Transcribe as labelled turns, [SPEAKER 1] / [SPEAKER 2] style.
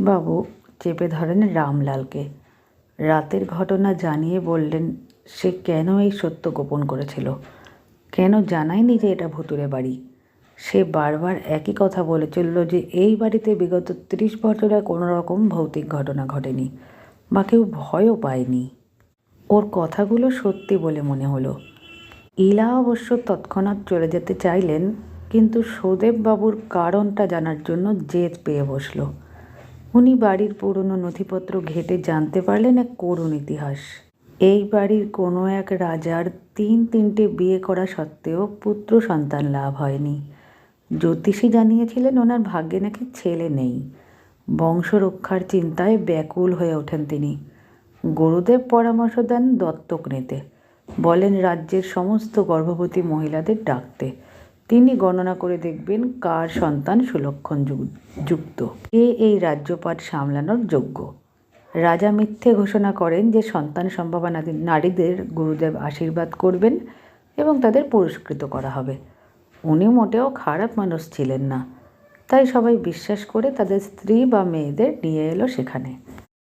[SPEAKER 1] বাবু চেপে ধরেন রামলালকে। রাতের ঘটনা জানিয়ে বললেন, সে কেন এই সত্য গোপন করেছিল? কেন জানায়নি যে এটা ভুতুরে বাড়ি? সে বারবার একই কথা বলে চলল যে এই বাড়িতে বিগত ত্রিশ বছরে কোনো রকম ভৌতিক ঘটনা ঘটেনি বা কেউ ভয়ও পায়নি। ওর কথাগুলো সত্যি বলে মনে হলো। ইলা অবশ্য তৎক্ষণাৎ চলে যেতে চাইলেন, কিন্তু সৌদেববাবুর কারণটা জানার জন্য জেদ পেয়ে বসল। উনি বাড়ির পুরনো নথিপত্র ঘেটে জানতে পারলেন এক করুণ ইতিহাস। এই বাড়ির কোনো এক রাজার তিন তিনটে বিয়ে করা সত্ত্বেও পুত্র সন্তান লাভ হয়নি। জ্যোতিষী জানিয়েছিলেন ওনার ভাগ্যে নাকি ছেলে নেই। বংশ রক্ষার চিন্তায় ব্যাকুল হয়ে ওঠেন তিনি। গুরুদেব পরামর্শ দেন দত্তক নিতে। বলেন, রাজ্যের সমস্ত গর্ভবতী মহিলাদের ডাকতে। তিনি গণনা করে দেখবেন কার সন্তান সুলক্ষণ যুক্ত। কে এই রাজ্যপাট সামলানোর যোগ্য? রাজা মিথ্যে ঘোষণা করেন যে সন্তান সম্ভাবনা নারীদের গুরুদেব আশীর্বাদ করবেন এবং তাদের পুরস্কৃত করা হবে। উনি মোটেও খারাপ মানুষ ছিলেন না। তাই সবাই বিশ্বাস করে তাদের স্ত্রী বা মেয়েদের নিয়ে এলো সেখানে।